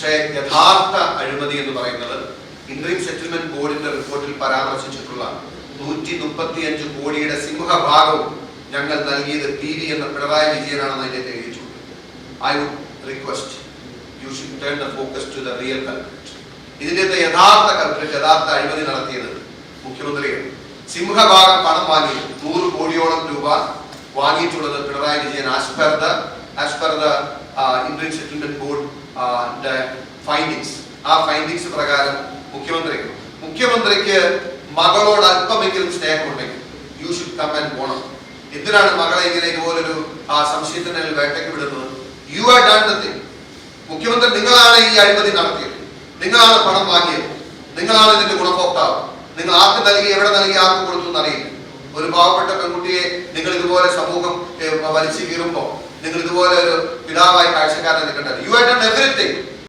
പക്ഷേ യഥാർത്ഥ അഴിമതി എന്ന് പറയുന്നത് ഇന്ത്യൻ സെറ്റിൽമെന്റ് ബോർഡിന്റെ റിപ്പോർട്ടിൽ പരാമർശിച്ചിട്ടുള്ള നൂറ്റി മുപ്പത്തി അഞ്ച് കോടിയുടെ സിംഹഭാഗവും ഞങ്ങൾ നൽകിയത് പി വി എന്ന പിണറായി വിജയനാണെന്ന് അതിനെ എഴുതിയിട്ടുണ്ട്. I would request you should turn the focus to the real culprit ഇതിന്റെ യഥാർത്ഥ കൾപ്രിറ്റ് യഥാർത്ഥ അഴിമതി നടത്തിയത് മുഖ്യമന്ത്രിയാണ്. സിംഹഭാഗം പണം വാങ്ങി നൂറ് കോടിയോളം രൂപ വാങ്ങിയിട്ടുള്ളത് Pinarayi Vijayan as per the as the Indian settlement ബോർഡിന്റെ ഫൈൻഡിങ്സ് ആ ഫൈൻഡിങ്സ് പ്രകാരം മുഖ്യമന്ത്രിക്ക് മുഖ്യമന്ത്രിക്ക് മകളോട് അല്പമെങ്കിലും സ്നേഹമുണ്ടെങ്കിൽ യു ഷുഡ് കം ആൻഡ് പോണം എന്തിനാണ് മകളെ ഇങ്ങനെ ഇതുപോലൊരു ആ സംശയത്തിന്റെ വേട്ടയ്ക്ക് വിടുന്നത്? You are done the thing മുഖ്യമന്ത്രി നിങ്ങളാണ് ഈ അഴിമതി നടത്തിയത്. നിങ്ങളാണ് പണം വാങ്ങിയത്. നിങ്ങളാണ് ഇതിന്റെ ഗുണഭോക്താവ്. നിങ്ങൾ ആർക്ക് നൽകി എവിടെ നൽകി ആർക്ക് കൊടുത്തു എന്നറിയില്ല. ഒരു പാവപ്പെട്ട പെൺകുട്ടിയെ നിങ്ങൾ ഇതുപോലെ സമൂഹം വലിച്ചു കീറുമ്പോ നിങ്ങൾ ഇതുപോലെ ഒരു പിതാവായി കാഴ്ചക്കാരനെ നിൽക്കേണ്ടത് യു ആർ ഡൺ എവറിത്തിങ്